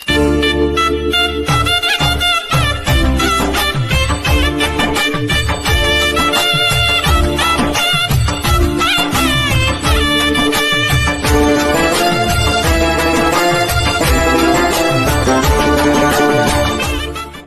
Thank you.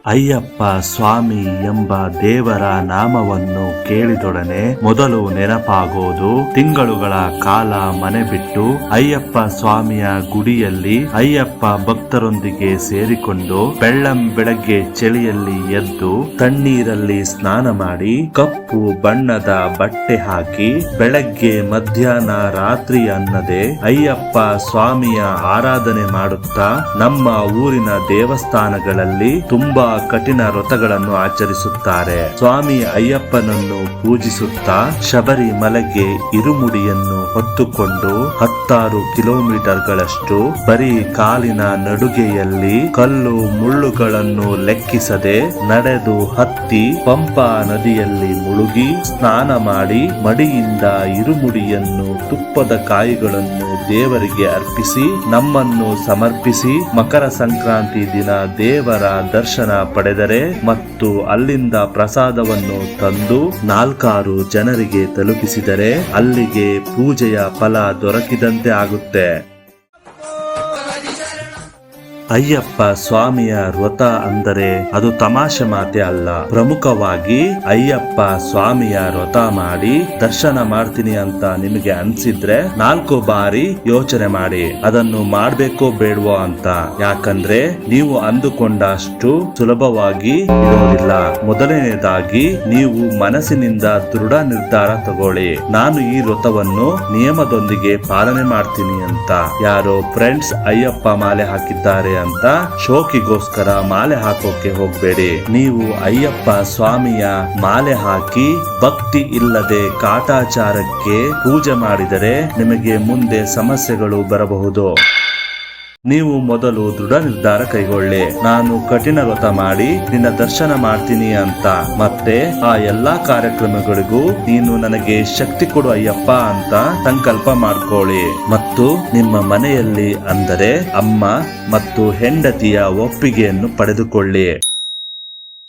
Ayyappa ಸ್ವಾಮಿ ಎಂಬ ದೇವರ ನಾಮವನ್ನು ಕೇಳಿದೊಡನೆ ಮೊದಲು ನೆನಪಾಗೋದು ತಿಂಗಳುಗಳ ಕಾಲ ಮನೆ ಬಿಟ್ಟು ಅಯ್ಯಪ್ಪ ಸ್ವಾಮಿಯ ಗುಡಿಯಲ್ಲಿ ಅಯ್ಯಪ್ಪ ಭಕ್ತರೊಂದಿಗೆ ಸೇರಿಕೊಂಡು ಬೆಳ್ಳಂ ಬೆಳಗ್ಗೆ ಚಳಿಯಲ್ಲಿ ಎದ್ದು ತಣ್ಣೀರಲ್ಲಿ ಸ್ನಾನ ಮಾಡಿ ಕಪ್ಪು ಬಣ್ಣದ ಬಟ್ಟೆ ಹಾಕಿ ಬೆಳಗ್ಗೆ ಮಧ್ಯಾಹ್ನ ರಾತ್ರಿ ಅನ್ನದೆ ಅಯ್ಯಪ್ಪ ಸ್ವಾಮಿಯ ಆರಾಧನೆ ಮಾಡುತ್ತಾ ನಮ್ಮ ಊರಿನ ದೇವಸ್ಥಾನಗಳಲ್ಲಿ ತುಂಬಾ ಕಠಿಣ ವ್ರತಗಳನ್ನು ಆಚರಿಸುತ್ತಾರೆ. ಸ್ವಾಮಿ ಅಯ್ಯಪ್ಪನನ್ನು ಪೂಜಿಸುತ್ತಾ ಶಬರಿಮಲೆಗೆ ಇರುಮುಡಿಯನ್ನು ಹೊತ್ತುಕೊಂಡು ಹತ್ತಾರು ಕಿಲೋಮೀಟರ್ಗಳಷ್ಟು ಬರೀ ಕಾಲಿನ ನಡುಗೆಯಲ್ಲಿ ಕಲ್ಲು ಮುಳ್ಳುಗಳನ್ನು ಲೆಕ್ಕಿಸದೆ ನಡೆದು ಹತ್ತಿ ಪಂಪಾ ನದಿಯಲ್ಲಿ ಮುಳುಗಿ ಸ್ನಾನ ಮಾಡಿ ಮಡಿಯಿಂದ ಇರುಮುಡಿಯನ್ನು ತುಪ್ಪದ ಕಾಯಿಗಳನ್ನು ದೇವರಿಗೆ ಅರ್ಪಿಸಿ ನಮ್ಮನ್ನು ಸಮರ್ಪಿಸಿ ಮಕರ ಸಂಕ್ರಾಂತಿ ದಿನ ದೇವರ ದರ್ಶನ ಪಡೆದರೆ ಮತ್ತು ಅಲ್ಲಿಂದ ಪ್ರಸಾದವನ್ನು ತಂದು ನಾಲ್ಕಾರು ಜನರಿಗೆ ತಲುಪಿಸಿದರೆ ಅಲ್ಲಿಗೆ ಪೂಜೆಯ ಫಲ ದೊರಕಿದಂತೆ ಆಗುತ್ತೆ. ಅಯ್ಯಪ್ಪ ಸ್ವಾಮಿಯ ವ್ರತ ಅಂದರೆ ಅದು ತಮಾಷೆ ಮಾತೆ ಅಲ್ಲ. ಪ್ರಮುಖವಾಗಿ ಅಯ್ಯಪ್ಪ ಸ್ವಾಮಿಯ ವ್ರತ ಮಾಡಿ ದರ್ಶನ ಮಾಡ್ತೀನಿ ಅಂತ ನಿಮಗೆ ಅನ್ಸಿದ್ರೆ ನಾಲ್ಕು ಬಾರಿ ಯೋಚನೆ ಮಾಡಿ. ಅದನ್ನು ಮಾಡ್ಬೇಕೋ ಬೇಡವೋ ಅಂತ. ಯಾಕಂದ್ರೆ ನೀವು ಅಂದುಕೊಂಡಷ್ಟು ಸುಲಭವಾಗಿ ಇರೋದಿಲ್ಲ. ಮೊದಲನೇದಾಗಿ ನೀವು ಮನಸ್ಸಿನಿಂದ ದೃಢ ನಿರ್ಧಾರ ತಗೊಳ್ಳಿ. ನಾನು ಈ ವ್ರತವನ್ನು ನಿಯಮದೊಂದಿಗೆ ಪಾಲನೆ ಮಾಡ್ತೀನಿ ಅಂತ. ಯಾರೋ ಫ್ರೆಂಡ್ಸ್ ಅಯ್ಯಪ್ಪ ಮಾಲೆ ಹಾಕಿದ್ದಾರೆ ಅಂತ ಶೋಕಿಗೋಸ್ಕರ ಮಾಲೆ ಹಾಕೋಕೆ ಹೋಗ್ಬೇಡಿ. ನೀವು ಅಯ್ಯಪ್ಪ ಸ್ವಾಮಿಯ ಮಾಲೆ ಹಾಕಿ ಭಕ್ತಿ ಇಲ್ಲದೆ ಕಾಟಾಚಾರಕ್ಕೆ ಪೂಜೆ ಮಾಡಿದರೆ ನಿಮಗೆ ಮುಂದೆ ಸಮಸ್ಯೆಗಳು ಬರಬಹುದು. ನೀವು ಮೊದಲು ದೃಢ ನಿರ್ಧಾರ ಕೈಗೊಳ್ಳಿ. ನಾನು ಕಠಿಣ ವ್ರತ ಮಾಡಿ ನಿನ್ನ ದರ್ಶನ ಮಾಡ್ತೀನಿ ಅಂತ. ಮತ್ತೆ ಆ ಎಲ್ಲಾ ಕಾರ್ಯಕ್ರಮಗಳಿಗೂ ನೀನು ನನಗೆ ಶಕ್ತಿ ಕೊಡು ಅಯ್ಯಪ್ಪ ಅಂತ ಸಂಕಲ್ಪ ಮಾಡ್ಕೊಳ್ಳಿ. ಮತ್ತು ನಿಮ್ಮ ಮನೆಯಲ್ಲಿ ಅಂದರೆ ಅಮ್ಮ ಮತ್ತು ಹೆಂಡತಿಯ ಒಪ್ಪಿಗೆಯನ್ನು ಪಡೆದುಕೊಳ್ಳಿ.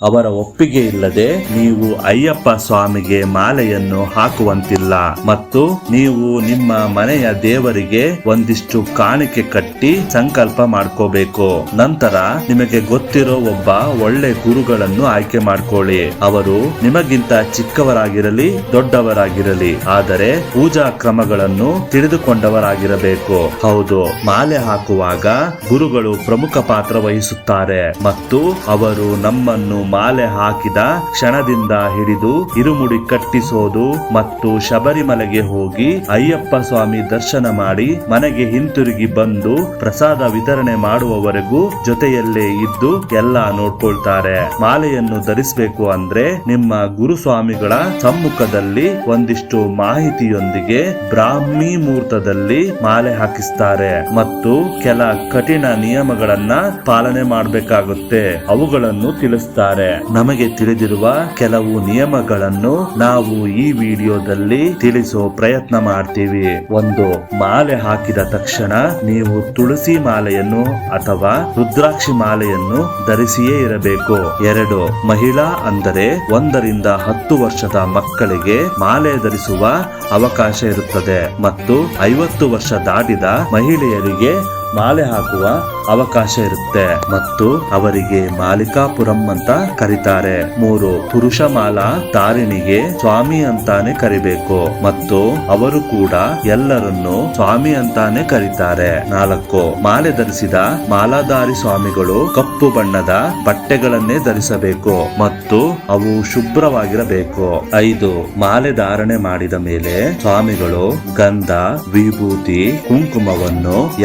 ಅವರ ಒಪ್ಪಿಗೆ ಇಲ್ಲದೆ ನೀವು ಅಯ್ಯಪ್ಪ ಸ್ವಾಮಿಗೆ ಮಾಲೆಯನ್ನು ಹಾಕುವಂತಿಲ್ಲ. ಮತ್ತು ನೀವು ನಿಮ್ಮ ಮನೆಯ ದೇವರಿಗೆ ಒಂದಿಷ್ಟು ಕಾಣಿಕೆ ಕಟ್ಟಿ ಸಂಕಲ್ಪ ಮಾಡ್ಕೋಬೇಕು. ನಂತರ ನಿಮಗೆ ಗೊತ್ತಿರೋ ಒಬ್ಬ ಒಳ್ಳೆ ಗುರುಗಳನ್ನು ಆಯ್ಕೆ ಮಾಡ್ಕೊಳ್ಳಿ. ಅವರು ನಿಮಗಿಂತ ಚಿಕ್ಕವರಾಗಿರಲಿ, ದೊಡ್ಡವರಾಗಿರಲಿ, ಆದರೆ ಪೂಜಾ ಕ್ರಮಗಳನ್ನು ತಿಳಿದುಕೊಂಡವರಾಗಿರಬೇಕು. ಹೌದು, ಮಾಲೆ ಹಾಕುವಾಗ ಗುರುಗಳು ಪ್ರಮುಖ ಪಾತ್ರ ವಹಿಸುತ್ತಾರೆ. ಮತ್ತು ಅವರು ನಮ್ಮನ್ನು ಮಾಲೆ ಹಾಕಿದ ಕ್ಷಣದಿಂದ ಹಿಡಿದು ಇರುಮುಡಿ ಕಟ್ಟಿಸೋದು ಮತ್ತು ಶಬರಿಮಲೆಗೆ ಹೋಗಿ ಅಯ್ಯಪ್ಪ ಸ್ವಾಮಿ ದರ್ಶನ ಮಾಡಿ ಮನೆಗೆ ಹಿಂತಿರುಗಿ ಬಂದು ಪ್ರಸಾದ ವಿತರಣೆ ಮಾಡುವವರೆಗೂ ಜೊತೆಯಲ್ಲೇ ಇದ್ದು ಎಲ್ಲ ನೋಡ್ಕೊಳ್ತಾರೆ. ಮಾಲೆಯನ್ನು ಧರಿಸಬೇಕು ಅಂದ್ರೆ ನಿಮ್ಮ ಗುರುಸ್ವಾಮಿಗಳ ಸಮ್ಮುಖದಲ್ಲಿ ಒಂದಿಷ್ಟು ಮಾಹಿತಿಯೊಂದಿಗೆ ಬ್ರಾಹ್ಮಿ ಮುಹೂರ್ತದಲ್ಲಿ ಮಾಲೆ ಹಾಕಿಸ್ತಾರೆ ಮತ್ತು ಕೆಲ ಕಠಿಣ ನಿಯಮಗಳನ್ನ ಪಾಲನೆ ಮಾಡಬೇಕಾಗುತ್ತೆ. ಅವುಗಳನ್ನು ತಿಳಿಸ್ತಾರೆ. ನಮಗೆ ತಿಳಿದಿರುವ ಕೆಲವು ನಿಯಮಗಳನ್ನು ನಾವು ಈ ವಿಡಿಯೋದಲ್ಲಿ ತಿಳಿಸೋ ಪ್ರಯತ್ನ ಮಾಡ್ತೀವಿ. ಒಂದು, ಮಾಲೆ ಹಾಕಿದ ತಕ್ಷಣ ನೀವು ತುಳಸಿ ಮಾಲೆಯನ್ನು ಅಥವಾ ರುದ್ರಾಕ್ಷಿ ಮಾಲೆಯನ್ನು ಧರಿಸಿಯೇ ಇರಬೇಕು. ಎರಡು, ಮಹಿಳಾ ಅಂದರೆ ಒಂದರಿಂದ ಹತ್ತು ವರ್ಷದ ಮಕ್ಕಳಿಗೆ ಮಾಲೆ ಧರಿಸುವ ಅವಕಾಶ ಇರುತ್ತದೆ. ಮತ್ತು ಐವತ್ತು ವರ್ಷ ದಾಟಿದ ಮಹಿಳೆಯರಿಗೆ ಮಾಲೆ ಹಾಕುವ ಅವಕಾಶ ಇರುತ್ತೆ. ಮತ್ತು ಅವರಿಗೆ ಮಾಲಿಕಾಪುರಂ ಅಂತ ಕರೀತಾರೆ. ಮೂರು, ಪುರುಷ ಮಾಲಾ ತಾರಿಣಿಗೆ ಸ್ವಾಮಿ ಅಂತಾನೆ ಕರಿಬೇಕು. ಮತ್ತು ಅವರು ಕೂಡ ಎಲ್ಲರನ್ನು ಸ್ವಾಮಿ ಅಂತಾನೆ ಕರೀತಾರೆ. ನಾಲ್ಕು, ಮಾಲೆ ಧರಿಸಿದ ಮಾಲಾಧಾರಿ ಸ್ವಾಮಿಗಳು ಕಪ್ಪು ಬಣ್ಣದ ಬಟ್ಟೆಗಳನ್ನೇ ಧರಿಸಬೇಕು. ಮತ್ತು ಅವು ಶುಭ್ರವಾಗಿರಬೇಕು. ಐದು, ಮಾಲೆ ಧಾರಣೆ ಮಾಡಿದ ಮೇಲೆ ಸ್ವಾಮಿಗಳು ಗಂಧ, ವಿಭೂತಿ, ಕುಂಕುಮವನ್ನು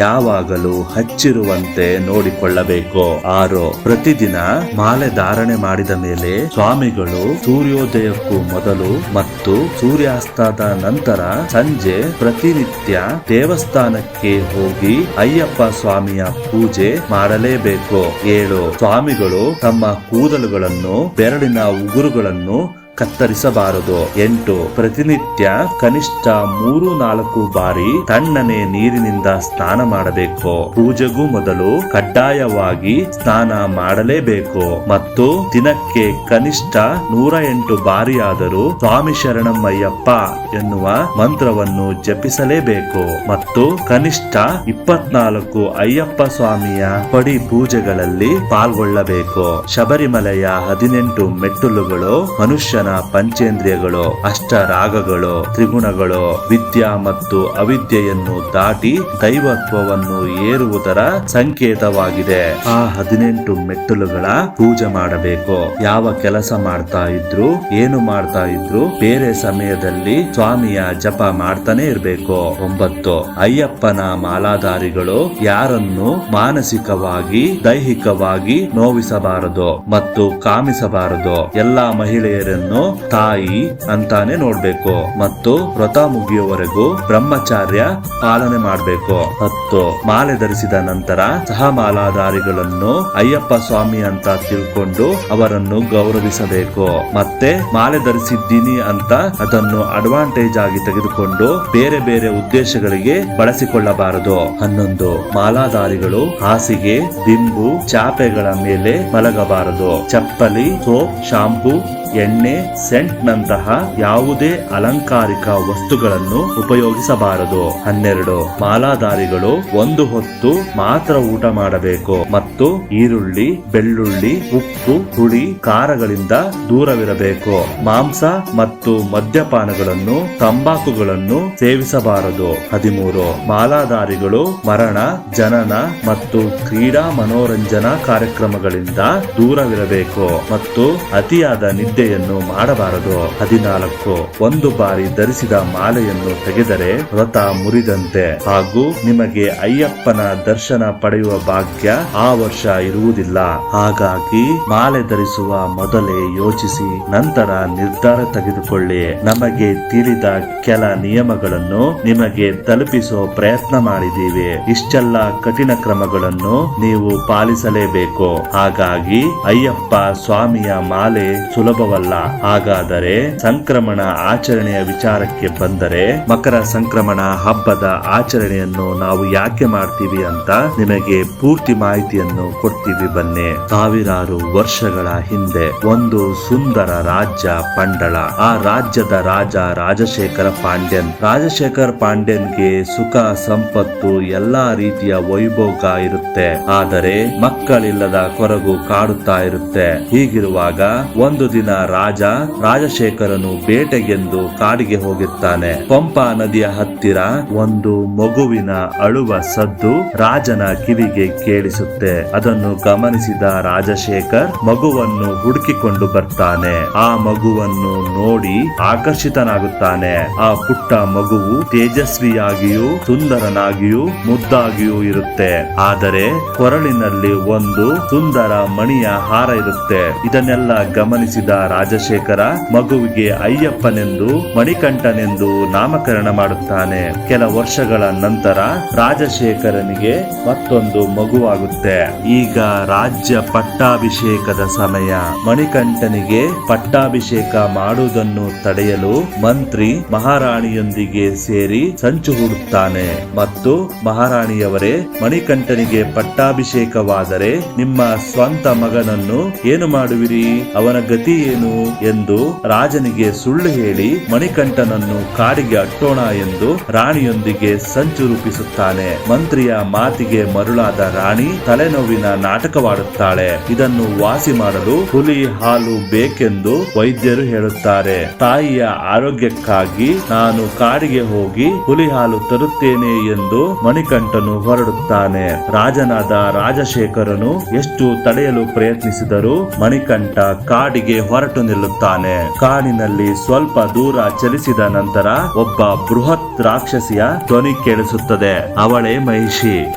ಯಾವಾಗಲೂ ಹಚ್ಚಿರುವಂತೆ ನೋಡಿಕೊಳ್ಳಬೇಕು. ಆರು, ಪ್ರತಿದಿನ ಮಾಲೆ ಧಾರಣೆ ಮಾಡಿದ ಮೇಲೆ ಸ್ವಾಮಿಗಳು ಸೂರ್ಯೋದಯಕ್ಕೂ ಮೊದಲು ಮತ್ತು ಸೂರ್ಯಾಸ್ತದ ನಂತರ ಸಂಜೆ ಪ್ರತಿನಿತ್ಯ ದೇವಸ್ಥಾನಕ್ಕೆ ಹೋಗಿ ಅಯ್ಯಪ್ಪ ಸ್ವಾಮಿಯ ಪೂಜೆ ಮಾಡಲೇಬೇಕು. ಏಳು, ಸ್ವಾಮಿಗಳು ತಮ್ಮ ಕೂದಲುಗಳನ್ನು ಬೆರಳಿನ ಉಗುರುಗಳನ್ನು ಕತ್ತರಿಸಬಾರದು. ಎಂಟು, ಪ್ರತಿನಿತ್ಯ ಕನಿಷ್ಠ ಮೂರು, ನಾಲ್ಕು ಬಾರಿ ತಣ್ಣನೆ ನೀರಿನಿಂದ ಸ್ನಾನ ಮಾಡಬೇಕು. ಪೂಜೆಗೂ ಮೊದಲು ಕಡ್ಡಾಯವಾಗಿ ಸ್ನಾನ ಮಾಡಲೇಬೇಕು. ಮತ್ತು ದಿನಕ್ಕೆ ಕನಿಷ್ಠ ನೂರ ಎಂಟು ಬಾರಿಯಾದರೂ ಸ್ವಾಮಿ ಶರಣಮ್ಮಯ್ಯಪ್ಪ ಎನ್ನುವ ಮಂತ್ರವನ್ನು ಜಪಿಸಲೇಬೇಕು. ಮತ್ತು ಕನಿಷ್ಠ ಇಪ್ಪತ್ನಾಲ್ಕು ಅಯ್ಯಪ್ಪ ಸ್ವಾಮಿಯ ಪಡಿ ಪೂಜೆಗಳಲ್ಲಿ ಪಾಲ್ಗೊಳ್ಳಬೇಕು. ಶಬರಿಮಲೆಯ ಹದಿನೆಂಟು ಮೆಟ್ಟಲುಗಳು ಮನುಷ್ಯನ ಪಂಚೇಂದ್ರಿಯಗಳು ಅಷ್ಟ ರಾಗಗಳು ತ್ರಿಗುಣಗಳು, ವಿದ್ಯಾ ಮತ್ತು ಅವಿದ್ಯೆಯನ್ನು ದಾಟಿ ದೈವತ್ವವನ್ನು ಏರುವುದರ ಸಂಕೇತವಾಗಿದೆ. ಆ ಹದಿನೆಂಟು ಮೆಟ್ಟಲುಗಳ ಪೂಜೆ ಮಾಡಬೇಕು. ಯಾವ ಕೆಲಸ ಮಾಡ್ತಾ ಇದ್ರು, ಏನು ಮಾಡ್ತಾ ಇದ್ರು ಬೇರೆ ಸಮಯದಲ್ಲಿ ಸ್ವಾಮಿಯ ಜಪ ಮಾಡ್ತಾನೆ ಇರಬೇಕು. ಒಂಬತ್ತು, ಅಯ್ಯಪ್ಪನ ಮಾಲಾಧಾರಿಗಳು ಯಾರನ್ನು ಮಾನಸಿಕವಾಗಿ, ದೈಹಿಕವಾಗಿ ನೋವಿಸಬಾರದು ಮತ್ತು ಕಾಮಿಸಬಾರದು. ಎಲ್ಲಾ ಮಹಿಳೆಯರನ್ನು ತಾಯಿ ಅಂತಾನೆ ನೋಡ್ಬೇಕು. ಮತ್ತು ವ್ರತ ಮುಗಿಯುವವರೆಗೂ ಬ್ರಹ್ಮಚಾರ್ಯ ಪಾಲನೆ ಮಾಡಬೇಕು. ಹತ್ತು ಮಾಲೆ ಧರಿಸಿದ ನಂತರ ಸಹ ಮಾಲಾಧಾರಿಗಳನ್ನು ಅಯ್ಯಪ್ಪ ಸ್ವಾಮಿ ಅಂತ ತಿಳ್ಕೊಂಡು ಅವರನ್ನು ಗೌರವಿಸಬೇಕು. ಮತ್ತೆ ಮಾಲೆ ಧರಿಸಿದ್ದೀನಿ ಅಂತ ಅದನ್ನು ಅಡ್ವಾಂಟೇಜ್ ಆಗಿ ತೆಗೆದುಕೊಂಡು ಬೇರೆ ಬೇರೆ ಉದ್ದೇಶಗಳಿಗೆ ಬಳಸಿಕೊಳ್ಳಬಾರದು. ಹನ್ನೊಂದು, ಮಾಲಾಧಾರಿಗಳು ಹಾಸಿಗೆ, ದಿಂಬು, ಚಾಪೆಗಳ ಮೇಲೆ ಮಲಗಬಾರದು. ಚಪ್ಪಲಿ, ಸೋಪ್, ಶಾಂಪೂ ಎಣ್ಣೆ ಸೆಂಟ್ನಂತಹ ಯಾವುದೇ ಅಲಂಕಾರಿಕ ವಸ್ತುಗಳನ್ನು ಉಪಯೋಗಿಸಬಾರದು. ಹನ್ನೆರಡು, ಮಾಲಾಧಾರಿಗಳು ಒಂದು ಹೊತ್ತು ಮಾತ್ರ ಊಟ ಮಾಡಬೇಕು. ಮತ್ತು ಈರುಳ್ಳಿ, ಬೆಳ್ಳುಳ್ಳಿ, ಉಪ್ಪು, ಹುಳಿ, ಖಾರಗಳಿಂದ ದೂರವಿರಬೇಕು. ಮಾಂಸ ಮತ್ತು ಮದ್ಯಪಾನಗಳನ್ನು, ತಂಬಾಕುಗಳನ್ನು ಸೇವಿಸಬಾರದು. ಹದಿಮೂರು, ಮಾಲಾಧಾರಿಗಳು ಮರಣ, ಜನನ ಮತ್ತು ಕ್ರೀಡಾ ಮನೋರಂಜನಾ ಕಾರ್ಯಕ್ರಮಗಳಿಂದ ದೂರವಿರಬೇಕು. ಮತ್ತು ಅತಿಯಾದ ನಿದ್ದೆಯನ್ನು ಮಾಡಬಾರದು. ಹದಿನಾಲ್ಕು. ಒಂದು ಬಾರಿ ಧರಿಸಿದ ಮಾಲೆಯನ್ನು ತೆಗೆದರೆ ವ್ರತ ಮುರಿದಂತೆ. ಹಾಗೂ ನಿಮಗೆ ಅಯ್ಯಪ್ಪನ ದರ್ಶನ ಪಡೆಯುವ ಭಾಗ್ಯ ಆ ವರ್ಷ ಇರುವುದಿಲ್ಲ. ಹಾಗಾಗಿ ಮಾಲೆ ಧರಿಸುವ ಮೊದಲೇ ಯೋಚಿಸಿ, ನಂತರ ನಿರ್ಧಾರ ತೆಗೆದುಕೊಳ್ಳಿ. ನಮಗೆ ತಿಳಿದ ಕೆಲ ನಿಯಮಗಳನ್ನು ನಿಮಗೆ ತಲುಪಿಸೋ ಪ್ರಯತ್ನ ಮಾಡಿದ್ದೀವಿ. ಇಷ್ಟೆಲ್ಲ ಕಠಿಣ ಕ್ರಮಗಳನ್ನು ನೀವು ಪಾಲಿಸಲೇಬೇಕು. ಹಾಗಾಗಿ ಅಯ್ಯಪ್ಪ ಸ್ವಾಮಿಯ ಮಾಲೆ ಸುಲಭವಲ್ಲ ಹಾಗಾದರೆ ಸಂಕ್ರಮಣ ಆಚರಣೆಯ ವಿಚಾರಕ್ಕೆ ಬಂದರೆ ಮಕರ ಸಂಕ್ರಮಣ ಹಬ್ಬದ ಆಚರಣೆಯನ್ನು ನಾವು ಯಾಕೆ ಮಾಡ್ತೀವಿ ಅಂತ ನಿಮಗೆ ಪೂರ್ತಿ ಮಾಹಿತಿಯನ್ನು ಕೊಡ್ತೀವಿ ಬನ್ನಿ. ಸಾವಿರಾರು ವರ್ಷಗಳ ಹಿಂದೆ ಒಂದು ಸುಂದರ ರಾಜ್ಯ ಪಂಡಳ ಆ ರಾಜ್ಯದ ರಾಜ ರಾಜಶೇಖರ ಪಾಂಡ್ಯನ್. ರಾಜಶೇಖರ್ ಪಾಂಡ್ಯನ್ಗೆ ಸುಖ, ಸಂಪತ್ತು ಎಲ್ಲಾ ರೀತಿಯ ವೈಭೋಗ ಇರುತ್ತೆ. ಆದರೆ ಮಕ್ಕಳಿಲ್ಲದ ಕೊರಗು ಕಾಡುತ್ತಾ ಇರುತ್ತೆ. ಹೀಗಿರುವಾಗ ಒಂದು ದಿನ ರಾಜ ರಾಜಶೇಖರನು ಬೇಟೆಗೆಂದು ಕಾಡಿಗೆ ಹೋಗುತ್ತಾನೆ. ಪಂಪಾ ನದಿಯ ಹತ್ತಿರ ಒಂದು ಮಗುವಿನ ಅಳುವ ಸದ್ದು ರಾಜನ ಕಿವಿಗೆ ಕೇಳಿಸುತ್ತೆ. ಅದನ್ನು ಗಮನಿಸಿದ ರಾಜಶೇಖರ್ ಮಗುವನ್ನು ಹುಡುಕಿಕೊಂಡು ಬರ್ತಾನೆ. ಆ ಮಗುವನ್ನು ನೋಡಿ ಆಕರ್ಷಿತನಾಗುತ್ತಾನೆ. ಆ ಪುಟ್ಟ ಮಗುವು ತೇಜಸ್ವಿಯಾಗಿಯೂ ಸುಂದರನಾಗಿಯೂ ಮುದ್ದಾಗಿಯೂ ಇರುತ್ತೆ. ಆದರೆ ಕೊರಳಿನಲ್ಲಿ ಒಂದು ಸುಂದರ ಮಣಿಯ ಹಾರ ಇರುತ್ತೆ. ಇದನ್ನೆಲ್ಲ ಗಮನಿಸಿದ ರಾಜಶೇಖರ ಮಗುವಿಗೆ ಅಯ್ಯಪ್ಪನೆಂದು, ಮಣಿಕಂಠನೆಂದು ನಾಮಕರಣ ಮಾಡುತ್ತಾನೆ. ಕೆಲ ವರ್ಷಗಳ ನಂತರ ರಾಜಶೇಖರನಿಗೆ ಮತ್ತೊಂದು ಮಗುವಾಗುತ್ತೆ. ಈಗ ರಾಜ್ಯ ಪಟ್ಟಾಭಿಷೇಕದ ಸಮಯ. ಮಣಿಕಂಠನಿಗೆ ಪಟ್ಟಾಭಿಷೇಕ ಮಾಡುವುದನ್ನು ತಡೆಯಲು ಮಂತ್ರಿ ಮಹಾರಾಣಿಯೊಂದಿಗೆ ಸೇರಿ ಸಂಚು ಹೂಡುತ್ತಾನೆ. ಮತ್ತು ಮಹಾರಾಣಿಯವರೇ, ಮಣಿಕಂಠನಿಗೆ ಪಟ್ಟಾಭಿಷೇಕವಾದರೆ ನಿಮ್ಮ ಸ್ವಂತ ಮಗನನ್ನು ಏನು ಮಾಡುವಿರಿ? ಅವನ ಗತಿ ಏನು ಎಂದು ರಾಜನಿಗೆ ಸುಳ್ಳು ಹೇಳಿ ಮಣಿಕಂಠನನ್ನು ಕಾಡಿಗೆ ಅಟ್ಟೋಣ ಎಂದು ರಾಣಿಯೊಂದಿಗೆ ಸಂಚು ರೂಪಿಸುತ್ತಾನೆ. ಮಂತ್ರಿಯ ಮಾತಿಗೆ ಮರುಳಾದ ರಾಣಿ ತಲೆನೋವಿನ ನಾಟಕವಾಡುತ್ತಾಳೆ. ಇದನ್ನು ವಾಸಿ ಮಾಡಲು ಹುಲಿ ಹಾಲು ಬೇಕೆಂದು ವೈದ್ಯರು ಹೇಳುತ್ತಾರೆ. ತಾಯಿಯ ಆರೋಗ್ಯಕ್ಕಾಗಿ ನಾನು ಕಾಡಿಗೆ ಹೋಗಿ ಹುಲಿ ಹಾಲು ತರುತ್ತೇನೆ ಎಂದು ಮಣಿಕಂಠನು ಹೊರಡುತ್ತಾನೆ. ರಾಜನಾದ ರಾಜಶೇಖರನು ಎಷ್ಟು ತಡೆಯಲು ಪ್ರಯತ್ನಿಸಿದರೂ ಮಣಿಕಂಠ ಕಾಡಿಗೆ ಹೊರಟು ನಿಲ್ಲುತ್ತಾನೆ. ಕಾಡಿನಲ್ಲಿ ಸ್ವಲ್ಪ ದೂರ ಚಲಿಸಿದ ನಂತರ ಒಬ್ಬ ಬೃಹತ್ ರಾಕ್ಷಸಿಯ ಧ್ವನಿ ಕೇಳಿಸುತ್ತದೆ. ಅವಳೇ ಮಹಿಷಿ.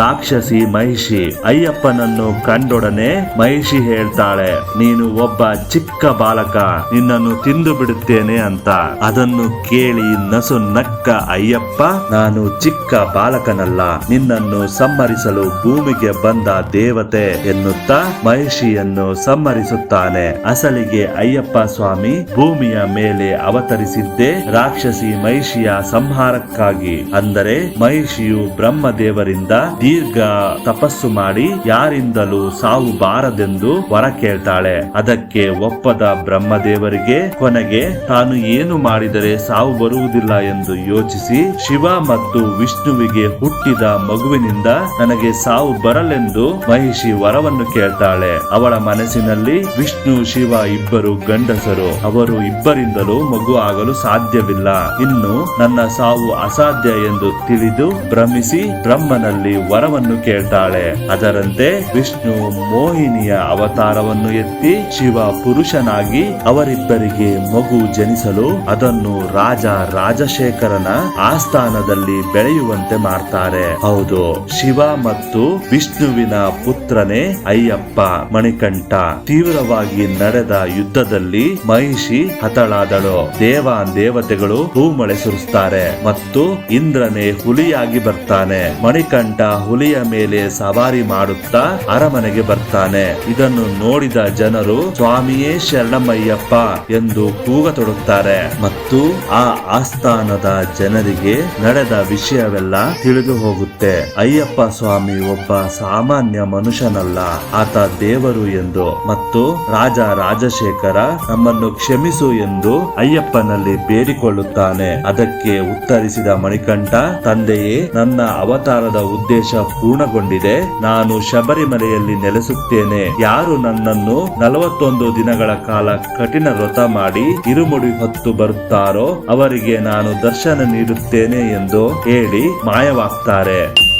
ರಾಕ್ಷಸಿ ಮಹಿಷಿ ಅಯ್ಯಪ್ಪನನ್ನು ಕಂಡೊಡನೆ ಮಹಿಷಿ ಹೇಳ್ತಾಳೆ, ನೀನು ಒಬ್ಬ ಚಿಕ್ಕ ಬಾಲಕ, ನಿನ್ನನ್ನು ತಿಂದು ಬಿಡುತ್ತೇನೆ ಅಂತ. ಅದನ್ನು ಕೇಳಿ ನಸು ನಕ್ಕ, ಅಯ್ಯಪ್ಪ, ನಾನು ಚಿಕ್ಕ ಬಾಲಕನಲ್ಲ, ನಿನ್ನನ್ನು ಸಂಹರಿಸಲು ಭೂಮಿಗೆ ಬಂದ ದೇವತೆ ಎನ್ನುತ್ತಾ ಮಹಿಷಿಯನ್ನು ಸಂಹರಿಸುತ್ತಾನೆ. ಅಸಲಿಗೆ ಅಯ್ಯಪ್ಪ ಸ್ವಾಮಿ ಭೂಮಿಯ ಮೇಲೆ ಅವತರಿಸಿದ್ದೇ ರಾಕ್ಷಸಿ ಮಹಿಷಿಯ ಸಂಹಾರಕ್ಕಾಗಿ. ಅಂದರೆ ಮಹಿಷಿಯು ಬ್ರಹ್ಮದೇವರಿಂದ ದೀರ್ಘ ತಪಸ್ಸು ಮಾಡಿ ಯಾರಿಂದಲೂ ಸಾವು ಬಾರದೆಂದು ವರ ಕೇಳ್ತಾಳೆ. ಅದಕ್ಕೆ ಒಪ್ಪದ ಬ್ರಹ್ಮದೇವರಿಗೆ, ಕೊನೆಗೆ ತಾನು ಏನು ಮಾಡಿದರೆ ಸಾವು ಬರುವುದಿಲ್ಲ ಎಂದು ಯೋಚಿಸಿ ಶಿವ ಮತ್ತು ವಿಷ್ಣುವಿಗೆ ಹುಟ್ಟಿದ ಮಗುವಿನಿಂದ ನನಗೆ ಸಾವು ಬರಲೆಂದು ಮಹಿಷಿ ವರವನ್ನು ಕೇಳ್ತಾಳೆ. ಅವಳ ಮನಸ್ಸಿನಲ್ಲಿ ವಿಷ್ಣು, ಶಿವ ಇಬ್ಬರು ಗಂಡಸರು. ಅವರು ಇಬ್ಬರಿಂದಲೂ ಮಗು ಆಗಲು ಸಾಧ್ಯವಿಲ್ಲ. ಇನ್ನು ನನ್ನ ಸಾವು ಅಸಾಧ್ಯ ಎಂದು ತಿಳಿದು ಭ್ರಮಿಸಿ ಬ್ರಹ್ಮನಲ್ಲಿ ವರವನ್ನು ಕೇಳ್ತಾಳೆ. ಅದರಂತೆ ವಿಷ್ಣು ಮೋಹಿನಿಯ ಅವತಾರವನ್ನು ಎತ್ತಿ ಶಿವ ಪುರುಷನಾಗಿ ಅವರಿಬ್ಬರಿಗೆ ಮಗು ಜನಿಸಲು ಅದನ್ನು ರಾಜ ರಾಜಶೇಖರನ ಆಸ್ಥಾನದಲ್ಲಿ ಬೆಳೆಯುವಂತೆ ಮಾಡ್ತಾರೆ. ಹೌದು, ಶಿವ ಮತ್ತು ವಿಷ್ಣುವಿನ ಪುತ್ರನೇ ಅಯ್ಯಪ್ಪ ಮಣಿಕಂಠ. ತೀವ್ರವಾಗಿ ನಡೆದ ಯುದ್ಧದಲ್ಲಿ ಮಹಿಷಿ ಹತಳಾದಳು. ದೇವ ದೇವತೆಗಳು ಹೂಮಳೆ ಸುರಿಸ್ತಾರೆ ಮತ್ತು ಇಂದ್ರನೇ ಹುಲಿಯಾಗಿ ಬರ್ತಾನೆ. ಮಣಿಕಂಠ ಹುಲಿಯ ಮೇಲೆ ಸವಾರಿ ಮಾಡುತ್ತಾ ಅರಮನೆಗೆ ಬರ್ತಾನೆ. ಇದನ್ನು ನೋಡಿದ ಜನರು, ಸ್ವಾಮಿಯೇ ಶರಣಮಯ್ಯಪ್ಪ ಎಂದು ಕೂಗತೊಡುತ್ತಾರೆ ಮತ್ತು ಆ ಆಸ್ಥಾನದ ಜನರಿಗೆ ನಡೆದ ವಿಷಯವೆಲ್ಲ ತಿಳಿದು ಹೋಗುತ್ತೆ. ಅಯ್ಯಪ್ಪ ಸ್ವಾಮಿ ಒಬ್ಬ ಸಾಮಾನ್ಯ ಮನುಷ್ಯನಲ್ಲ, ಆತ ದೇವರು ಎಂದು. ಮತ್ತು ರಾಜ ರಾಜಶೇಖರ ನಮ್ಮನ್ನು ಕ್ಷಮಿಸು ಎಂದು ಅಯ್ಯಪ್ಪನಲ್ಲಿ ಬೇಡಿಕೊಳ್ಳುತ್ತಾನೆ. ಅದಕ್ಕೆ ಉತ್ತರಿಸಿದ ಮಣಿಕಂಠ, ತಂದೆಯೇ, ನನ್ನ ಅವತಾರದ ಉದ್ದೇಶ ಪೂರ್ಣಗೊಂಡಿದೆ, ನಾನು ಶಬರಿಮಲೆಯಲ್ಲಿ ನೆಲೆಸುತ್ತೇನೆ. ಯಾರು ನನ್ನನ್ನು ನಲವತ್ತೊಂದು ದಿನಗಳ ಕಾಲ ಕಠಿಣ ವ್ರತ ಮಾಡಿ ಇರುಮುಡಿ ಹೊತ್ತು ಬರುತ್ತಾರೋ, ಅವರಿಗೆ ನಾನು ದರ್ಶನ ನೀಡುತ್ತೇನೆ ಎಂದು ಹೇಳಿ ಮಾಯವಾಗ್ತಾರೆ.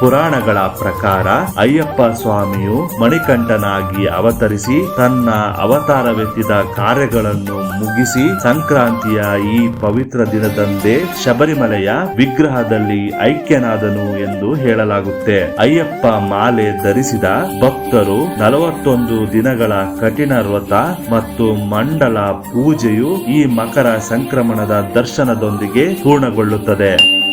ಪುರಾಣಗಳ ಪ್ರಕಾರ ಅಯ್ಯಪ್ಪ ಸ್ವಾಮಿಯು ಮಣಿಕಂಠನಾಗಿ ಅವತರಿಸಿ ತನ್ನ ಅವತಾರವೆತ್ತಿದ ಕಾರ್ಯಗಳನ್ನು ಮುಗಿಸಿ ಸಂಕ್ರಾಂತಿಯ ಈ ಪವಿತ್ರ ದಿನದಂದೇ ಶಬರಿಮಲೆಯ ವಿಗ್ರಹದಲ್ಲಿ ಐಕ್ಯನಾದನು ಎಂದು ಹೇಳಲಾಗುತ್ತೆ. ಅಯ್ಯಪ್ಪ ಮಾಲೆ ಧರಿಸಿದ ಭಕ್ತರು ನಲವತ್ತೊಂದು ದಿನಗಳ ಕಠಿಣ ವ್ರತ ಮತ್ತು ಮಂಡಲ ಪೂಜೆಯು ಈ ಮಕರ ಸಂಕ್ರಮಣದ ದರ್ಶನದೊಂದಿಗೆ ಪೂರ್ಣಗೊಳ್ಳುತ್ತದೆ.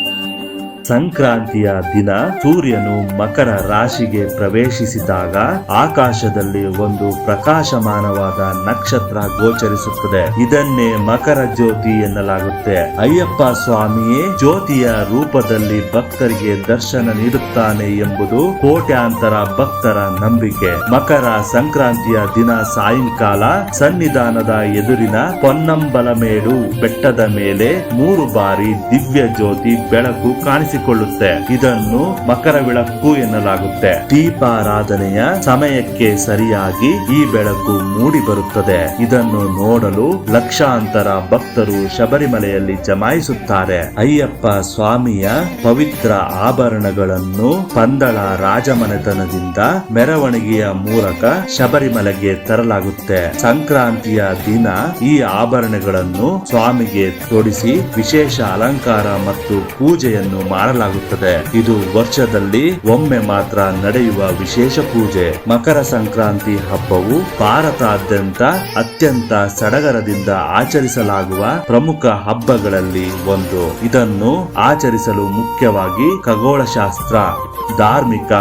ಸಂಕ್ರಾಂತಿಯ ದಿನ ಸೂರ್ಯನು ಮಕರ ರಾಶಿಗೆ ಪ್ರವೇಶಿಸಿದಾಗ ಆಕಾಶದಲ್ಲಿ ಒಂದು ಪ್ರಕಾಶಮಾನವಾದ ನಕ್ಷತ್ರ ಗೋಚರಿಸುತ್ತದೆ. ಇದನ್ನೇ ಮಕರ ಜ್ಯೋತಿ ಎನ್ನಲಾಗುತ್ತೆ. ಅಯ್ಯಪ್ಪ ಸ್ವಾಮಿಯೇ, ಜ್ಯೋತಿಯ ರೂಪದಲ್ಲಿ ಭಕ್ತರಿಗೆ ದರ್ಶನ ನೀಡುತ್ತಾನೆ ಎಂಬುದು ಕೋಟ್ಯಾಂತರ ಭಕ್ತರ ನಂಬಿಕೆ. ಮಕರ ಸಂಕ್ರಾಂತಿಯ ದಿನ ಸಾಯಂಕಾಲ ಸನ್ನಿಧಾನದ ಎದುರಿನ ಪೊನ್ನಂಬಲಮೇಡು ಬೆಟ್ಟದ ಮೇಲೆ ಮೂರು ಬಾರಿ ದಿವ್ಯ ಜ್ಯೋತಿ ಬೆಳಕು ಕಾಣಿಸಿಕೊಳ್ಳುತ್ತೆ ಇದನ್ನು ಮಕರ ಬೆಳಕು ಎನ್ನಲಾಗುತ್ತೆ. ದೀಪಾರಾಧನೆಯ ಸಮಯಕ್ಕೆ ಸರಿಯಾಗಿ ಈ ಬೆಳಕು ಮೂಡಿ ಬರುತ್ತದೆ ಇದನ್ನು ನೋಡಲು ಲಕ್ಷಾಂತರ ಭಕ್ತರು ಶಬರಿಮಲೆಯಲ್ಲಿ ಜಮಾಯಿಸುತ್ತಾರೆ. ಅಯ್ಯಪ್ಪ ಸ್ವಾಮಿಯ ಪವಿತ್ರ ಆಭರಣಗಳನ್ನು ಪಂದಳ ರಾಜಮನೆತನದಿಂದ ಮೆರವಣಿಗೆಯ ಮೂಲಕ ಶಬರಿಮಲೆಗೆ ತರಲಾಗುತ್ತೆ. ಸಂಕ್ರಾಂತಿಯ ದಿನ ಈ ಆಭರಣಗಳನ್ನು ಸ್ವಾಮಿಗೆ ತೊಡಿಸಿ ವಿಶೇಷ ಅಲಂಕಾರ ಮತ್ತು ಪೂಜೆಯನ್ನು ಮಾಡಲಾಗುತ್ತದೆ. ಇದು ವರ್ಷದಲ್ಲಿ ಒಮ್ಮೆ ಮಾತ್ರ ನಡೆಯುವ ವಿಶೇಷ ಪೂಜೆ. ಮಕರ ಸಂಕ್ರಾಂತಿ ಹಬ್ಬವು ಭಾರತಾದ್ಯಂತ ಅತ್ಯಂತ ಸಡಗರದಿಂದ ಆಚರಿಸಲಾಗುವ ಪ್ರಮುಖ ಹಬ್ಬಗಳಲ್ಲಿ ಒಂದು. ಇದನ್ನು ಆಚರಿಸಲು ಮುಖ್ಯವಾಗಿ ಖಗೋಳಶಾಸ್ತ್ರ, ಧಾರ್ಮಿಕ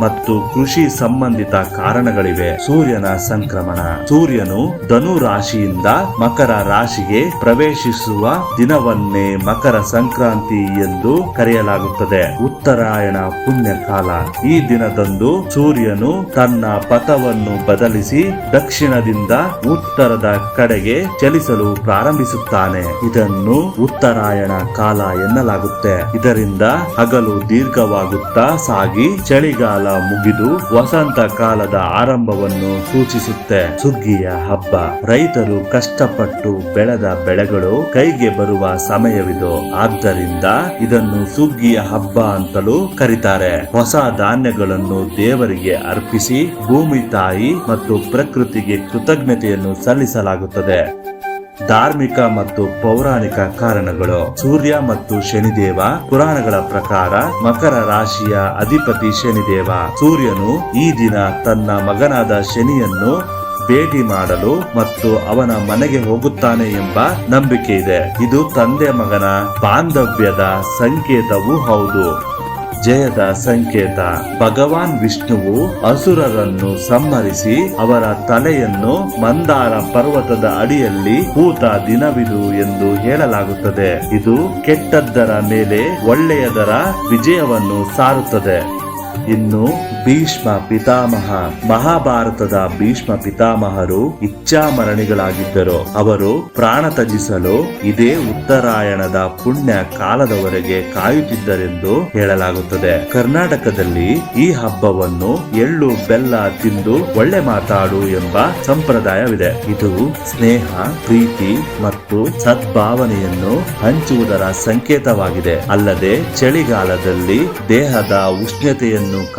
ಮತ್ತು ಕೃಷಿ ಸಂಬಂಧಿತ ಕಾರಣಗಳಿವೆ. ಸೂರ್ಯನ ಸಂಕ್ರಮಣ. ಸೂರ್ಯನು ಧನು ರಾಶಿಯಿಂದ ಮಕರ ರಾಶಿಗೆ ಪ್ರವೇಶಿಸುವ ದಿನವನ್ನೇ ಮಕರ ಸಂಕ್ರಾಂತಿ ಎಂದು ಕರೆಯಲಾಗುತ್ತದೆ. ಉತ್ತರಾಯಣ ಪುಣ್ಯ ಕಾಲ ಈ ದಿನದಂದು ಸೂರ್ಯನು ತನ್ನ ಪಥವನ್ನು ಬದಲಿಸಿ ದಕ್ಷಿಣದಿಂದ ಉತ್ತರದ ಕಡೆಗೆ ಚಲಿಸಲು ಪ್ರಾರಂಭಿಸುತ್ತಾನೆ. ಇದನ್ನು ಉತ್ತರಾಯಣ ಕಾಲ ಎನ್ನಲಾಗುತ್ತೆ. ಇದರಿಂದ ಹಗಲು ದೀರ್ಘವಾಗುತ್ತಾ ಸಾಗಿ, ಚಳಿಗಾಲ ಮುಗಿದು ವಸಂತ ಕಾಲದ ಆರಂಭವನ್ನು ಸೂಚಿಸುತ್ತೆ. ಸುಗ್ಗಿಯ ಹಬ್ಬ. ರೈತರು ಕಷ್ಟಪಟ್ಟು ಬೆಳೆದ ಬೆಳೆಗಳು ಕೈಗೆ ಬರುವ ಸಮಯವಿದು. ಆದ್ದರಿಂದ ಇದನ್ನು ಸುಗ್ಗಿಯ ಹಬ್ಬ ಅಂತಲೂ ಕರೀತಾರೆ. ಹೊಸ ಧಾನ್ಯಗಳನ್ನು ದೇವರಿಗೆ ಅರ್ಪಿಸಿ ಭೂಮಿ ತಾಯಿ ಮತ್ತು ಪ್ರಕೃತಿಗೆ ಕೃತಜ್ಞತೆಯನ್ನು ಸಲ್ಲಿಸಲಾಗುತ್ತದೆ. ಧಾರ್ಮಿಕ ಮತ್ತು ಪೌರಾಣಿಕ ಕಾರಣಗಳು. ಸೂರ್ಯ ಮತ್ತು ಶನಿದೇವ ಪುರಾಣಗಳ ಪ್ರಕಾರ ಮಕರ ರಾಶಿಯ ಅಧಿಪತಿ ಶನಿದೇವ. ಸೂರ್ಯನು ಈ ದಿನ ತನ್ನ ಮಗನಾದ ಶನಿಯನ್ನು ಭೇಟಿ ಮಾಡಲು ಮತ್ತು ಅವನ ಮನೆಗೆ ಹೋಗುತ್ತಾನೆ ಎಂಬ ನಂಬಿಕೆ ಇದೆ. ಇದು ತಂದೆ ಮಗನ ಬಾಂಧವ್ಯದ ಸಂಕೇತವೂ ಹೌದು. ಜಯದ ಸಂಕೇತ. ಭಗವಾನ್ ವಿಷ್ಣುವು ಅಸುರರನ್ನು ಸಂಹರಿಸಿ ಅವರ ತಲೆಯನ್ನು ಮಂದಾರ ಪರ್ವತದ ಅಡಿಯಲ್ಲಿ ಹೂತ ದಿನವಿದು ಎಂದು ಹೇಳಲಾಗುತ್ತದೆ. ಇದು ಕೆಟ್ಟದ್ದರ ಮೇಲೆ ಒಳ್ಳೆಯದರ ವಿಜಯವನ್ನು ಸಾರುತ್ತದೆ. ಇನ್ನು ಭೀಷ್ಮ ಪಿತಾಮಹ, ಮಹಾಭಾರತದ ಭೀಷ್ಮ ಪಿತಾಮಹರು ಇಚ್ಛಾಮರಣಿಗಳಾಗಿದ್ದರು. ಅವರು ಪ್ರಾಣ ತ್ಯಜಿಸಲು ಇದೇ ಉತ್ತರಾಯಣದ ಪುಣ್ಯ ಕಾಲದವರೆಗೆ ಕಾಯುತ್ತಿದ್ದರೆಂದು ಹೇಳಲಾಗುತ್ತದೆ. ಕರ್ನಾಟಕದಲ್ಲಿ ಈ ಹಬ್ಬವನ್ನು ಎಳ್ಳು, ಬೆಲ್ಲ ತಿಂದು ಒಳ್ಳೆ ಮಾತಾಡು ಎಂಬ ಸಂಪ್ರದಾಯವಿದೆ. ಇದು ಸ್ನೇಹ, ಪ್ರೀತಿ ಮತ್ತು ಸದ್ಭಾವನೆಯನ್ನು ಹಂಚುವುದರ ಸಂಕೇತವಾಗಿದೆ. ಅಲ್ಲದೆ ಚಳಿಗಾಲದಲ್ಲಿ ದೇಹದ ಉಷ್ಣತೆಯನ್ನು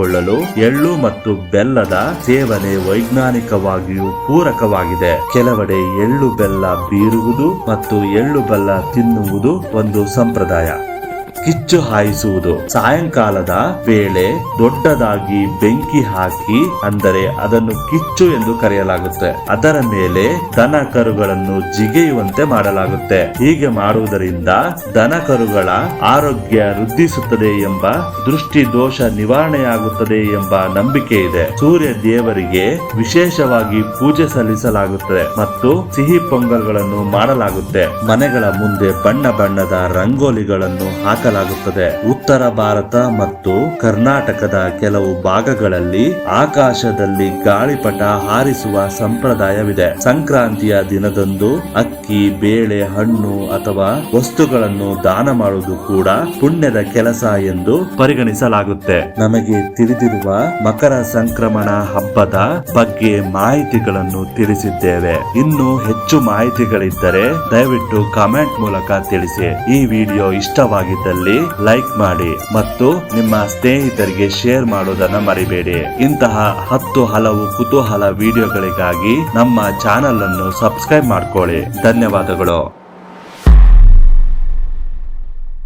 ಕಾಪಾಡಿಕೊಳ್ಳಲು ಎಳ್ಳು ಮತ್ತು ಬೆಲ್ಲದ ಸೇವನೆ ವೈಜ್ಞಾನಿಕವಾಗಿಯೂ ಪೂರಕವಾಗಿದೆ. ಕೆಲವೆಡೆ ಎಳ್ಳು ಬೆಲ್ಲ ಬೀರುವುದು ಮತ್ತು ಎಳ್ಳು ಬೆಲ್ಲ ತಿನ್ನುವುದು ಒಂದು ಸಂಪ್ರದಾಯ. ಕಿಚ್ಚು ಹಾಯಿಸುವುದು. ಸಾಯಂಕಾಲದ ವೇಳೆ ದೊಡ್ಡದಾಗಿ ಬೆಂಕಿ ಹಾಕಿ, ಅಂದರೆ ಅದನ್ನು ಕಿಚ್ಚು ಎಂದು ಕರೆಯಲಾಗುತ್ತೆ. ಅದರ ಮೇಲೆ ದನ ಕರುಗಳನ್ನು ಜಿಗೆಯುವಂತೆ ಮಾಡಲಾಗುತ್ತೆ. ಹೀಗೆ ಮಾಡುವುದರಿಂದ ದನ ಕರುಗಳ ಆರೋಗ್ಯ ವೃದ್ಧಿಸುತ್ತದೆ ಎಂಬ ದೃಷ್ಟಿ ದೋಷ ನಿವಾರಣೆಯಾಗುತ್ತದೆ ಎಂಬ ನಂಬಿಕೆ ಇದೆ. ಸೂರ್ಯ ದೇವರಿಗೆ ವಿಶೇಷವಾಗಿ ಪೂಜೆ ಸಲ್ಲಿಸಲಾಗುತ್ತದೆ ಮತ್ತು ಸಿಹಿ ಪೊಂಗಲ್ಗಳನ್ನು ಮಾಡಲಾಗುತ್ತೆ. ಮನೆಗಳ ಮುಂದೆ ಬಣ್ಣ ಬಣ್ಣದ ರಂಗೋಲಿಗಳನ್ನು ಹಾಕಲಾಗುತ್ತದೆ. ಉತ್ತರ ಭಾರತ ಮತ್ತು ಕರ್ನಾಟಕದ ಕೆಲವು ಭಾಗಗಳಲ್ಲಿ ಆಕಾಶದಲ್ಲಿ ಗಾಳಿಪಟ ಹಾರಿಸುವ ಸಂಪ್ರದಾಯವಿದೆ. ಸಂಕ್ರಾಂತಿಯ ದಿನದಂದು ಅಕ್ಕಿ, ಬೇಳೆ, ಹಣ್ಣು ಅಥವಾ ವಸ್ತುಗಳನ್ನು ದಾನ ಮಾಡುವುದು ಕೂಡ ಪುಣ್ಯದ ಕೆಲಸ ಎಂದು ಪರಿಗಣಿಸಲಾಗುತ್ತೆ. ನಮಗೆ ತಿಳಿದಿರುವ ಮಕರ ಸಂಕ್ರಮಣ ಹಬ್ಬದ ಬಗ್ಗೆ ಮಾಹಿತಿಗಳನ್ನು ತಿಳಿಸಿದ್ದೇವೆ. ಇನ್ನು ಹೆಚ್ಚು ಮಾಹಿತಿಗಳಿದ್ದರೆ ದಯವಿಟ್ಟು ಕಾಮೆಂಟ್ ಮೂಲಕ ತಿಳಿಸಿ. ಈ ವಿಡಿಯೋ ಇಷ್ಟವಾಗಿದ್ದಲ್ಲಿ ಲೈಕ್ ಮಾಡಿ ಮತ್ತು ನಿಮ್ಮ ಸ್ನೇಹಿತರಿಗೆ ಶೇರ್ ಮಾಡೋದನ್ನ ಮರಿಬೇಡಿ. ಇಂತಹ ಹತ್ತು ಹಲವು ಕುತೂಹಲ ವಿಡಿಯೋಗಳಿಗಾಗಿ ನಮ್ಮ ಚಾನೆಲ್ ಅನ್ನು ಸಬ್ಸ್ಕ್ರೈಬ್ ಮಾಡ್ಕೊಳ್ಳಿ. ಧನ್ಯವಾದಗಳು.